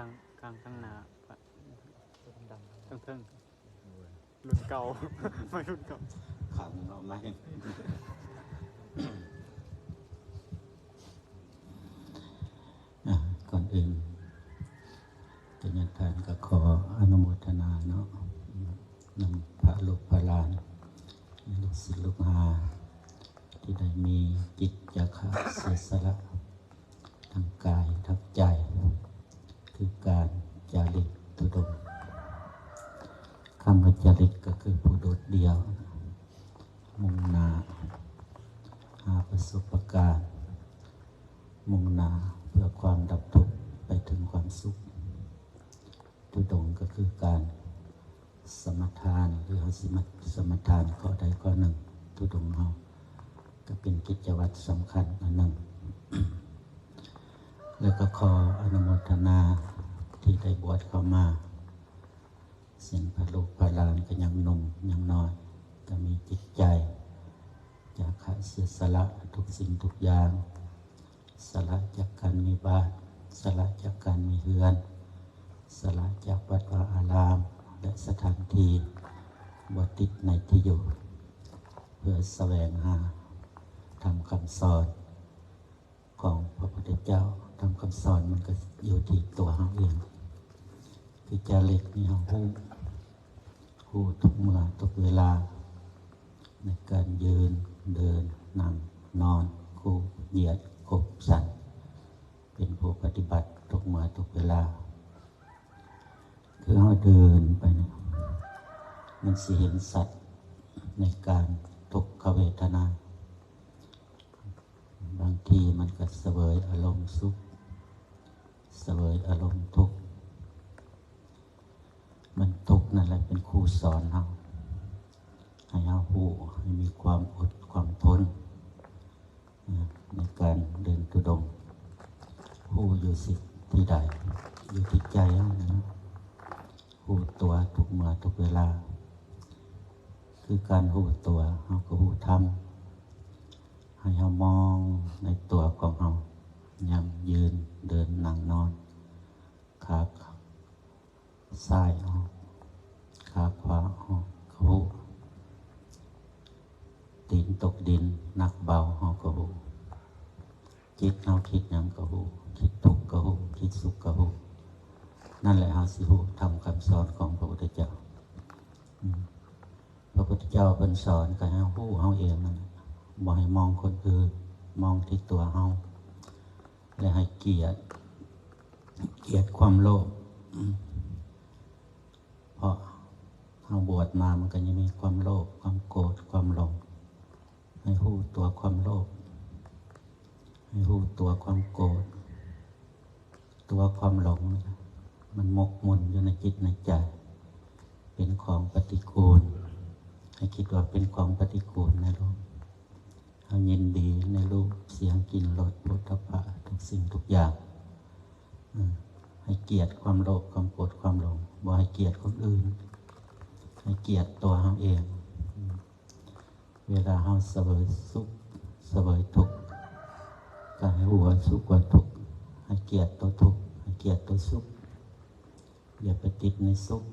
างเลยขอข้างข้างข้างหน้าดำเทิงเทิงรุ่นเก่า ไม่รุ่นเก่าขังเอาไหมอะก่อนอื่นจะยันทานก็ขออนุโมทนาเนาะนำพระลูกพระหลานลูกศิษย์ลูกหา ที่ได้มีจิตจาคะเสียสละทางกายทางใจ คือการจาริกตุดงค์คำว่าจาริกก็คือผู้โดดเดียว มุ่งหนา หาปการ มุ่งหนาเพื่อความดับทุกข์ไปถึงความสุขตุดงก็คือการสมทานหรือสมสมทานข้อใดข้อหนึ่งตุดงเฮาก็เป็นกิจวัตรสำคัญอันหนึ่ง แล้วก็ขออนุโมทนาที่ได้บวชเข้ามาเสียนพระลูกพระลานก็ยังหนุ่มยังน้อยก็มีจิตใจ อยากขาเสียสละทุกสิ่งทุกอย่าง สละจากการมีบ้าน สละจากการมีเฮือน สละจากวัดวาอาราม และสถานที่บวติดในที่อยู่ เพื่อแสวงหาทำคำสอนของพระพุทธเจ้าทำคำสอนมันก็อยู่ที่ตัวเราเองคือจาเล็กนี่เราหู้หู้ทุกเมื่อทุกเวลา ในการยืนเดินนั่งนอนคู่เหยียดขบสันเป็นผู้ปฏิบัติทุกมื่อทุกเวลา คือเราเดินไปนี่ยมันสิเห็นสัตว์ในการทุกขเวทนา บางทีมันก็เสวยอารมณ์สุขเสวยอารมณ์ทุกข์มันทุกข์นั่นแหละเป็นครูสอนเรา ให้เราหูให้มีความอดความทนในการเดินตุดงหูอยู่สิที่ใด อยู่ที่ใจนะหูตัวทุกเมื่อทุกเวลา คือการหูตัวเราก็หูทำให้เรามองในตัวของเรายามยืนเดินนั่งนอนขาซ้ายออกขาขวาออกขา ตีนตกดินหนักเบาหอกระหูจิตเราคิดหยังกระหูคิดทุกข์กระหูคิดสุขกระหูนั่นแหละเราสิหูทำคำสอนของพระพุทธเจ้าพระพุทธเจ้าเป็นสอนกับเราหูเราเองนั่นบ่ให้มองคนอื่นมองที่ตัวเฮาและให้เกียรติเกียรติความโลภเพราะเฮาบวชมามันก็ยังมีความโลภความโกรธความหลง ให้หู้ตัวความโลภให้หู้ตัวความโกรธตัวความหลง มันหมกมุ่นอยู่ในจิตในใจ เป็นของปฏิกูล ให้คิดว่าเป็นของปฏิกูลนะลูกเรายินดีในรูปเสียงกลิ่นรสพุทธะทุกสิ่งทุกอย่างให้เกียรติความโลภความโกรธความหลงบ่ให้เกียรติคนอื่น ให้เกียรติตัวเราเอง เวลาเราเสวยสุขเสวยทุกข์ก็ให้หัวสุขกว่าทุกข์ให้เกียรติตัวทุกข์ให้เกียรติตัวสุขอย่าไปติดในสุข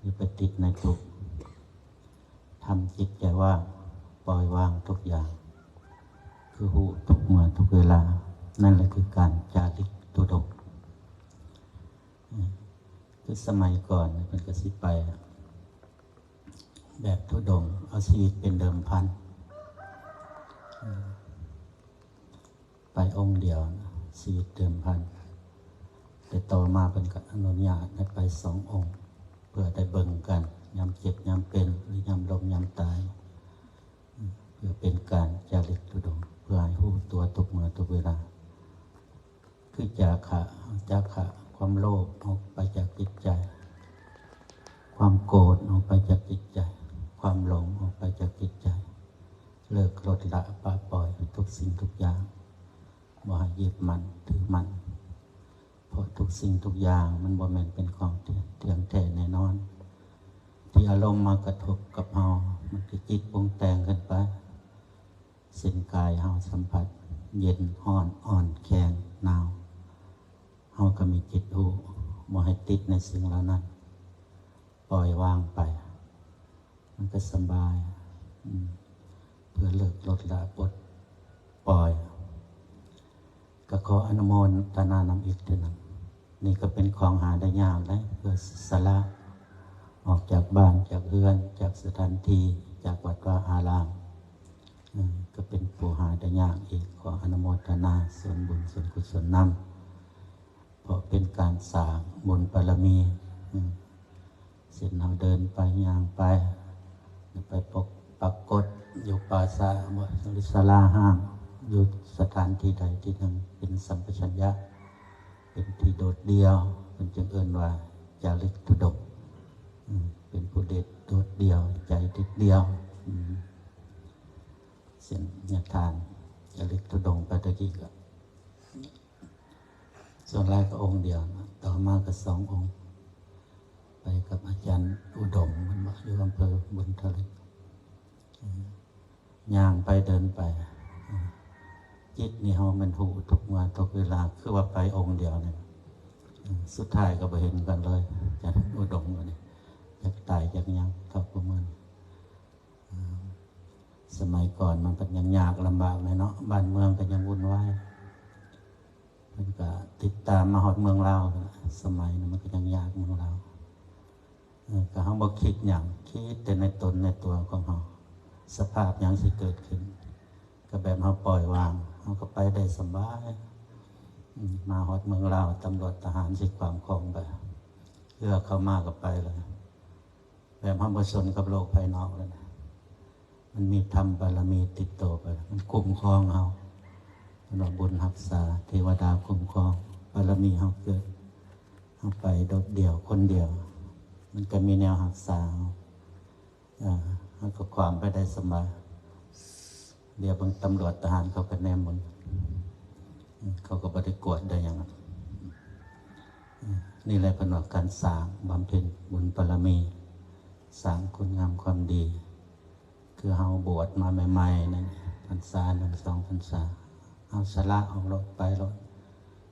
อย่าไปติดในทุกข์ทำจิตใจว่าปล่อยวางทุกอย่าง คือหูทุกเมื่อทุกเวลา นั่นแหละคือการจาริกตุดกคือสมัยก่อนเป็นกสิไป แบบทุดง เอาชีวิตเป็นเดิมพัน ไปองค์เดียวชีวิตเดิมพัน แต่ต่อมาเป็นกับอนุญาตให้ไปสององค์ เพื่อได้เบิ่งกันยามเจ็บยามเป็นหรือยามลมยามตาย เพื่อเป็นการจาริกตุดง เพื่อให้หู้ตัวทุกเมื่อทุกเวลา คือจาคะจาคะความโลภออกไปจากจิตใจ ความโกรธออกไปจากจิตใจ ความหลงออกไปจากจิตใจ เลิกลดละปะปล่อยทุกสิ่งทุกอย่างบ่ให้ยึดมันถือมันเพราะทุกสิ่งทุกอย่างมันบ่แมนเป็นของเที่ยงเที่ยงแท้แน่นอน ที่อารมณ์มากระทบกับเฮามันก็จิตปรุงแต่งกันไปสินกายเฮาสัมผัส เย็นห้อนอ่อนแข็งหนาวเฮาก็มีจิตรู้บ่ให้ติดในสิ่งเหล่านั้น ปล่อยวางไป มันก็สบาย เพื่อเลิกลดละปลดปล่อย ก็ขออนุโมทนานำอีกเดือนงนี่ก็เป็นของหาได้ยากเลยเพื่อสละออกจากบ้านจากเรือน จากสถานที่จากวัดวาอารามก็เป็นผู้หาได้ยากอีกขออนุโมทนาส่วนบุญส่วนกุศลนำเพราะเป็นการสร้างบุญบารมีเสร็จเราเดินไปย่างไป ไปปกปรากฏอยู่ป่าสาบหรือศาลาห้าง อยู่สถานที่ใดที่หนึ่งเป็นสัมปชัญญะ เป็นที่โดดเดียวเป็นจึงเอินว่าจาริกทุดกเป็นผู้เด็ดโดดเดียว ใจติดเดียวเส้นญาทานจาริกทุดงไปตะกี้ก็ส่วนแรกก็องค์เดียว ต่อมาก็สององค์ อบุญทะเลอืมย่างไปเดินไป จิตนี่เฮามันหูทุกวันทุกเวลา คือว่าไปองค์เดียวเนี่ยสุดท้ายก็ไปเห็นกันเลยจากอุดมว่านี่จากตายจากยังเท่ากับมันอืมสมัยก่อนมันเป็นยังยากลำบากเลยเนาะบ้านเมืองก็ยังวุ่นวายมันก็ติดตามมาหอดเมืองเราวสมัยนั้นมันก็ยังยากเมืองเรา ก็เขาบอกคิดอย่างคิดแต่ในตนในตัวของเขาสภาพอย่างที่เกิดขึ้น ก็แบบเขาปล่อยวางเขาก็ไปได้สบายมาฮอดเมืองลาวตำรวจทหารสิความคล่องไปเพื่อเขามาก็ไปเลยแบบเขาบสนกับโลกภายนอกเลยนะมันมีธรรมบารมีติดตัวไปมันคุ้มครองเขามันว่าบุญรักษา เทวดาคุ้มครองบารมีเขาเกิดเขาไปโดดเดี่ยวคนเดียว มันก็มีแนวหักษาอ่าแล้วก็ความไปได้สบายเดี๋ยวบางตำรวจทหารเขาก็แนมบนเขาก็บริกวดได้อย่างนั้นนี่แหละเป็นว่าการสร้างบำเพ็ญบุญบารมีสร้างคุณงามความดี คือเฮาบวชมาใหม่ๆนั่นพรรษาหนึ่งสองพรรษาเอาสละออกรถไปรถ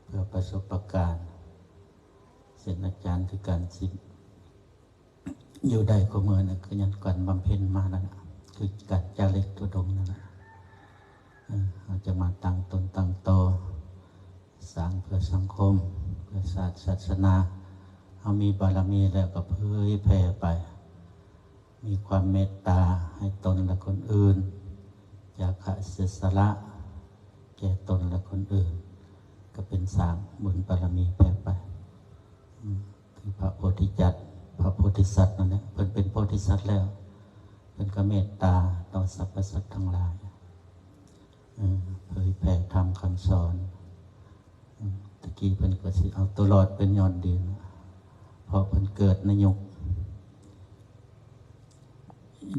เพื่อประสบประการเสร็จอาจารย์คือการสิ อยู่ได้ก็เมื่อนะคือยังก่อนบำเพ็ญมานะคือการจาริกทุดงนั่นแหละเออเราจะมาตั้งตนตั้งโตสร้างเพื่อสังคม เพื่อศาสตร์ศาสนาเอามีบารมีแล้วก็เผยแผ่ไป มีความเมตตาให้ตนและคนอื่นอยากขะเสสละแก่ตนและคนอื่น ก็เป็นสางบุญบารมีแผ่ไปคือพระโพธิจัต พระโพธิสัตว์นั่นแหละเพิ่นเป็นโพธิสัตว์แล้วเพิ่นก็เมตตาต่อสรรพสัตว์ทั้งหลายเผยแผ่ธรรมคำสอนอตะกี้เพิ่นก็สิเอาตัวรอดเป็นยอดเดียวพราะเพิ่นเกิดในยุค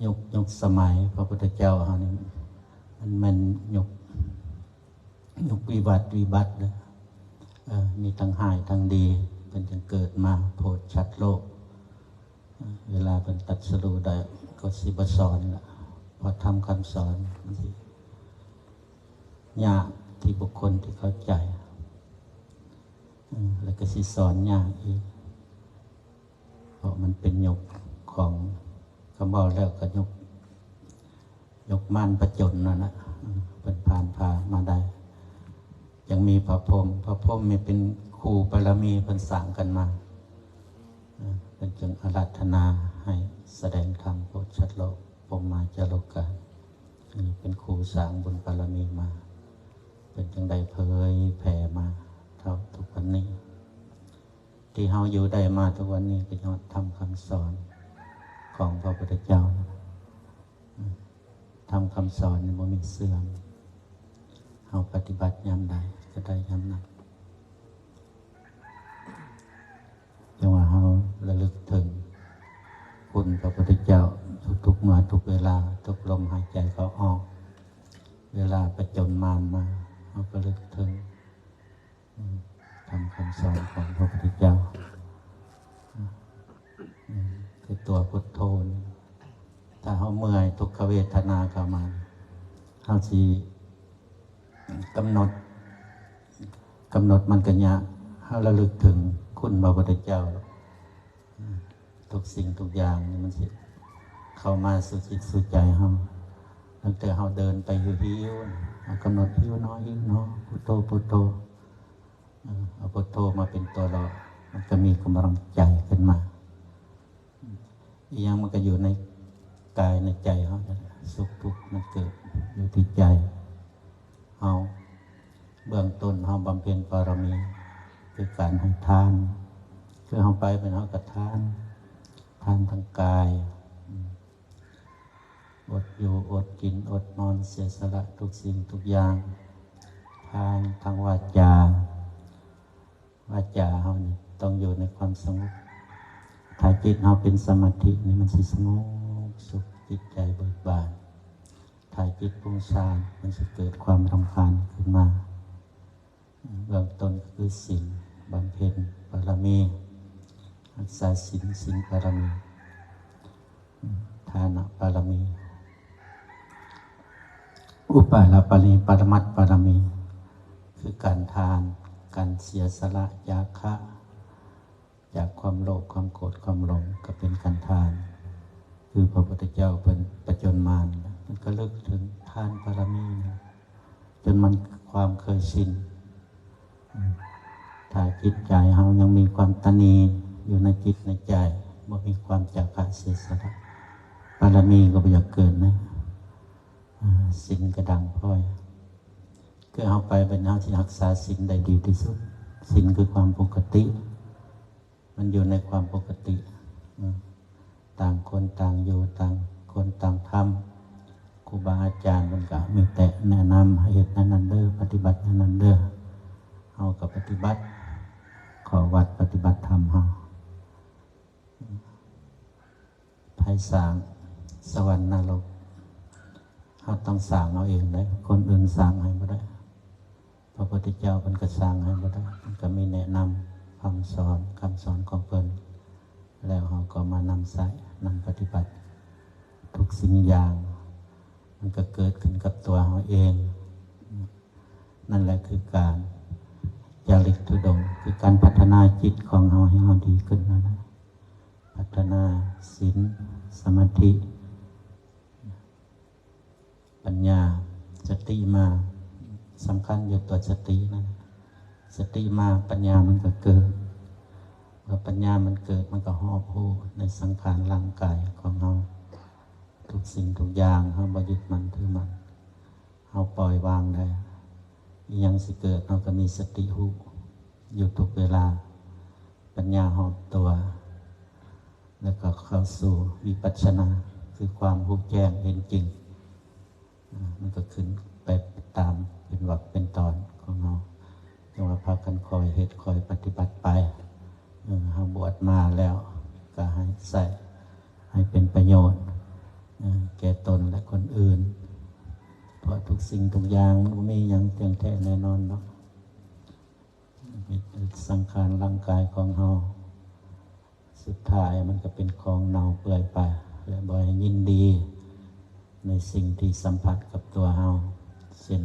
ยุคยุคสมัยพระพุทธเจ้าเฮานี่มันมันยุคยุควิบัติวิบัติเลยเอ่อมีทั้งหายทั้งดีเป็นจึงเกิดมาโพดชัดโลก เวลาเป็นตัดสรูได้ก็สิบสอนละพอทำคำสอนมันสิยากที่บุคคลที่เข้าใจ แล้วก็สิสอนยากอีก เพราะมันเป็นยกของคำบอกแล้วก็ยก ยกม่านประจนนั่นนะเป็นผ่านพามาได้ ยังมีพระพรมพระพรมมีเป็นครูบารมีเป็นสั่งกันมา เป็นจึงอาราธนาให้แสดงธรรมโพชัดโลกพรมมาจโลกาอันเป็นครูสางบุญบารมีมา เป็นจังได้เผยแผ่มาเท่าทุกวันนี้ ที่เฮาอยู่ได้มาทุกวันนี้ก็ยอดทำคำสอนของพระพุทธเจ้านะทำคำสอนนี่มันมีเสื่อมเฮาปฏิบัติยามใดก็ได้ยามนั้นจังว่าเฮาระลึกถึง คุณ พระพุทธเจ้าทุกๆเมื่อทุกเวลา ทุกลมหายใจเขาออก เวลาประจนมารมาเฮาก็ระลึกถึงทำคำสอนของพระพุทธเจ้าคือตัวพุทโธนาเขาเมื่อยทุกขเวทนาเข้ามาเฮาสิกำหนดกำหนดมันกันยาเฮาระลึกถึงคุณพระพุทธเจ้า ทุกสิ่งทุกอย่างนี่มันสิเข้ามาสู่จิตสู่ใจเฮาตั้งแต่เฮาเดินไปหิวหิวๆกำหนดหิวน้อยหิวน้อยพุทโธพุทโธเอาพุทโธมาเป็นตัวเรา มันก็มีกำลังใจขึ้นมาอีกอย่างมันก็อยู่ในกายในใจเขาสุขทุกข์มันเกิดอยู่ที่ใจเขาเบื้องต้นเขาบำเพ็ญบารมี คือการให้ทาน คือเขาไปเป็นเขากระทาน ทานทางกาย อดอยู่อดกินอดนอนเสียสละทุกสิ่งทุกอย่าง ทางทางวาจาวาจาเขานี่ต้องอยู่ในความสงบถ้าจิตเราเป็นสมาธินี่มันสิสงบสุขจิตใจเบิกบานถ้าจิตปุงซ่านมันจะเกิดความรำคาญขึ้นมาเบื้องต้นก็คือศีลบำเพ็ญบารมี รักษาศีลศีลบารมีทานบารมี อุปาลาปารีปรมัตบารมี คือการทาน การเสียสละยาคะ จากความโลภความโกรธความหลงก็เป็นการทาน คือพระพุทธเจ้าเป็นประจนมานมันก็เลิกถึงทานบารมีนะจนมันความเคยชินถ้าจิตใจเรายังมีความตนี อยู่ในจิตในใจบ่มีความจากขาเสียสละบารมีก็ไม่อยากเกินนะสินกระดังพรอยก็เอาไปเป็นเอาที่รักษาสินได้ดีที่สุดสินคือความปกติ มันอยู่ในความปกติ ต่างคนต่างอยู่ต่างคนต่างทำครูบาอาจารย์มันก็มีแต่แนะนำให้เหตุนั้นนั้นเด้อปฏิบัตินั้นนั้นเด้อเอากับปฏิบัติ ขอวัดปฏิบัติธรรมเฮา ภายสางสวรรค์นรกเฮาต้องสางเอาเองได้คนอื่นสางให้บ่ได้พระพุทธเจ้าเป็นก็สร้างให้บ่ได้มันก็มีแนะนำคำสอนคำสอนของเพิ่นแล้วเราก็มานำใส่นำปฏิบัติ ทุกสิ่งอย่าง มันก็เกิดขึ้นกับตัวเราเอง นั่นแหละคือการจาริกทุดงค์คือการพัฒนาจิตของเราให้เราดีขึ้นนั่นะ พัฒนาศีลสมาธิ ปัญญาสติมาสำคัญอยู่ตัวสตินั่นสติมาปัญญามันก็เกิดเมื่อปัญญามันเกิดมันก็หอบหูในสังขารร่างกายของเราทุกสิ่งทุกอย่างเราบยึดมันถือมันเราปล่อยวางได้ยังสิเกิดเราก็มีสติหูอยู่ทุกเวลา ปัญญาหอบตัว แล้วก็เข้าสู่วิปัสสนาคือความรู้แจ้งเห็นจริง มันก็ขึ้นไปตามเป็นวักเป็นตอนของเราจังว่าพากันคอยเหตุคอยปฏิบัติไปเอาบวชมาแล้วก็ให้ใส่ให้เป็นประโยชน์แก่ตนและคนอื่น เพราะทุกสิ่งทุกอย่างมันบ่มีอย่างเที่ยงแท้แน่นอนเนาะสังขารร่างกายของเรา สุดท้ายมันก็เป็นของเน่าเปื่อยไป และบ่ให้ยินดี ในสิ่งที่สัมผัสกับตัวเราเส้น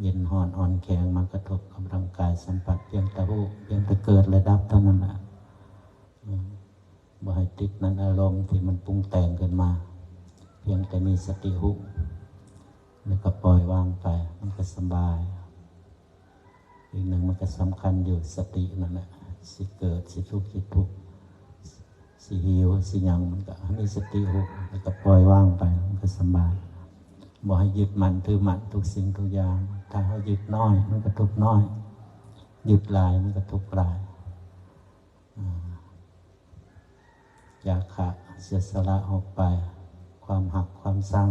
เย็นห่อนอ่อนแข็งมากระทบกับร่างกายสัมผัสเพียงแต่หูเพียงแต่เกิดและดับเท่านั้นแหละบ่ให้ติดนั้นอารมณ์ที่มันปรุงแต่งขึ้นมา เพียงแต่มีสติหุแล้วก็ปล่อยวางไป มันก็สบาย อีกหนึ่งมันก็สำคัญอยู่สตินั่นแหละสิเกิดสิทุกข์สิทุกข์ สิหิวสิยังมันก็มีสติหุบแล้วก็ปล่อยว่างไปมันก็สบายบอกให้ยึดมันถือมันทุกสิ่งทุกอย่าง ถ้าเขายึดน้อย มันก็ทุกน้อยยึดหลายมันก็ทุกหลายอยากขะเสียสละออกไป ความหักความสั่ง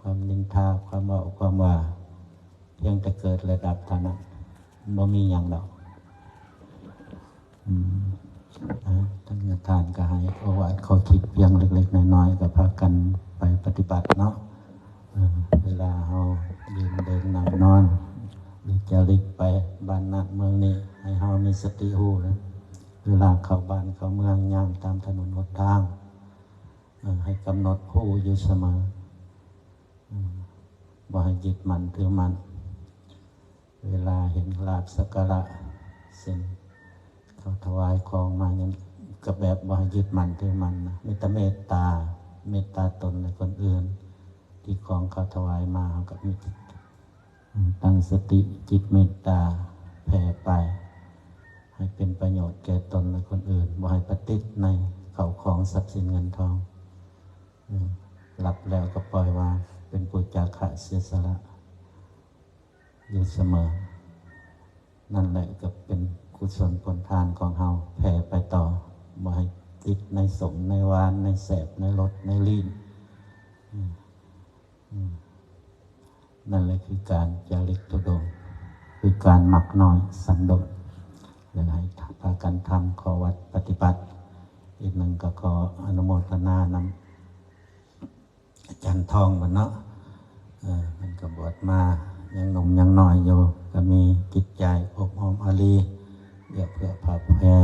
ความนินทาความเบาความว่าเพียงแต่เกิดระดับเท่านั้นบ่มีอย่างดอก อืม ท่านประธานก็ให้โอวาทขอคิดเพียงเล็ก ๆ น้อยๆก็พากันไปปฏิบัติเนาะเวลาเรายืนเดินนั่งนอนหรือจะลิกไปบ้านนัดเมืองนี้ให้เรามีสติหูนะเวลาเข้าบ้านเข้าเมืองย่างตามถนนหนทางให้กำหนดผู้อยู่เสมออืมบ่ให้ยึดมันถือมัน เวลาเห็นลาบสักการะเส้น เขาถวายของมาอย่างก็แบบบ่ให้ยึดมันถือมันนะมีแต่เมตตา เมตตาตนในคนอื่น ที่ของเขาถวายมาเขาก็มีตั้งสติจิตเมตตาแผ่ไป ให้เป็นประโยชน์แก่ตนและคนอื่นบ่ให้ปฏิดในเขาของทรัพย์สินเงินทองอืมรับแล้วก็ปล่อยวางเป็นปุจจาระเสียสละอยู่เสมอ นั่นแหละก็เป็น กุศลผลทานของเฮาแผ่ไปต่อบ่ให้ติดในสมในวาน ในแสบ ในรสในลีนนั่นแหละคือการจาริกทุดง คือการหมักน้อยสันโดษและให้พากันทำขอวัดปฏิบัติ อีกหนึ่งก็ขออนุโมทนานำอาจารย์ทองบันเนาะมันก็บวชมายังหนุ่มยังน้อยอยู่ก็มีจิตใจอบอ้อมอารี เอื้อเพื่อผ่าแพร่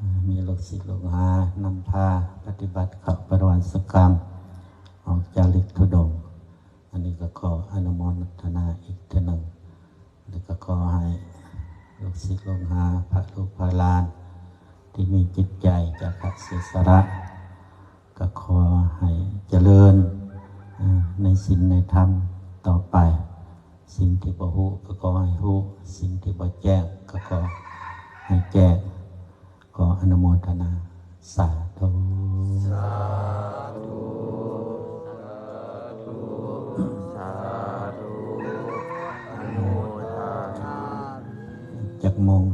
อมีลูกศิษย์ลูกหานำพาปฏิบัติขับปฏิวัติสกรรม ออกจาริกทุดง อันนี้ก็ขออนุโมทนาอีกทีหนึ่งแล้วก็ขอให้ลูกศิษย์ลูกหาพระลูกพระลาน ที่มีจิตใจจากขัดเสียสละก็ขอให้เจริญในศีลในธรรมต่อไป สิ่งที่บ่ฮู้ก็ขอให้ฮู้สิ่งที่บ่แจ้งก็ขอ ให้แจ้งขออนุโมทนาสาธุสาธุอนุโมทนาจากโมงแล้ว